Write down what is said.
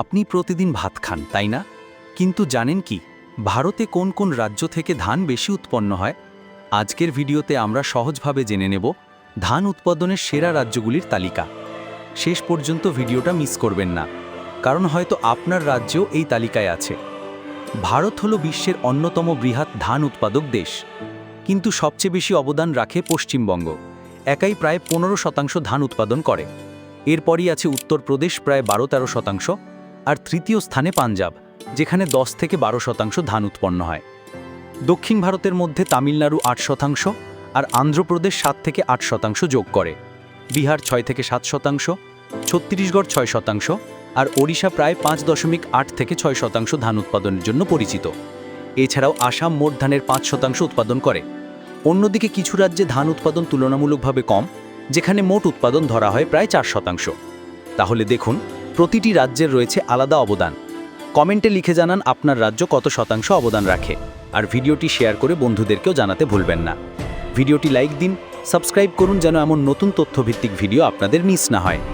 আপনি প্রতিদিন ভাত খান, তাই না? কিন্তু জানেন কি, ভারতে কোন কোন রাজ্য থেকে ধান বেশি উৎপন্ন হয়? আজকের ভিডিওতে আমরা সহজভাবে জেনে নেব ধান উৎপাদনের সেরা রাজ্যগুলির তালিকা। শেষ পর্যন্ত ভিডিওটা মিস করবেন না, কারণ হয়তো আপনার রাজ্যও এই তালিকায় আছে। ভারত হলো বিশ্বের অন্যতম বৃহৎ ধান উৎপাদক দেশ, কিন্তু সবচেয়ে বেশি অবদান রাখে পশ্চিমবঙ্গ। একাই প্রায় পনেরো শতাংশ ধান উৎপাদন করে। এরপরই আছে উত্তরপ্রদেশ প্রায় বারো তেরো শতাংশ আর তৃতীয় স্থানে পাঞ্জাব, যেখানে দশ থেকে বারো শতাংশ ধান উৎপন্ন হয়। দক্ষিণ ভারতের মধ্যে তামিলনাড়ু আট শতাংশ আর অন্ধ্রপ্রদেশ সাত থেকে আট শতাংশ যোগ করে। বিহার ছয় থেকে সাত শতাংশ, ছত্তিশগড় ছয় শতাংশ আর ওড়িশা প্রায় পাঁচ দশমিক আট থেকে ছয় শতাংশ ধান উৎপাদনের জন্য পরিচিত। এছাড়াও আসাম মোট ধানের পাঁচ শতাংশ উৎপাদন করে। অন্যদিকে কিছু রাজ্যে ধান উৎপাদন তুলনামূলকভাবে কম, যেখানে মোট উৎপাদন ধরা হয় প্রায় চার শতাংশ। তাহলে দেখুন প্রতিটি রাজ্যের রয়েছে আলাদা অবদান। কমেন্টে লিখে জানান আপনার রাজ্য কত শতাংশ অবদান রাখে। আর ভিডিওটি শেয়ার করে বন্ধুদেরকেও জানাতে ভুলবেন না। ভিডিওটি লাইক দিন, সাবস্ক্রাইব করুন যেন এমন নতুন তথ্যভিত্তিক ভিডিও আপনাদের মিস না হয়।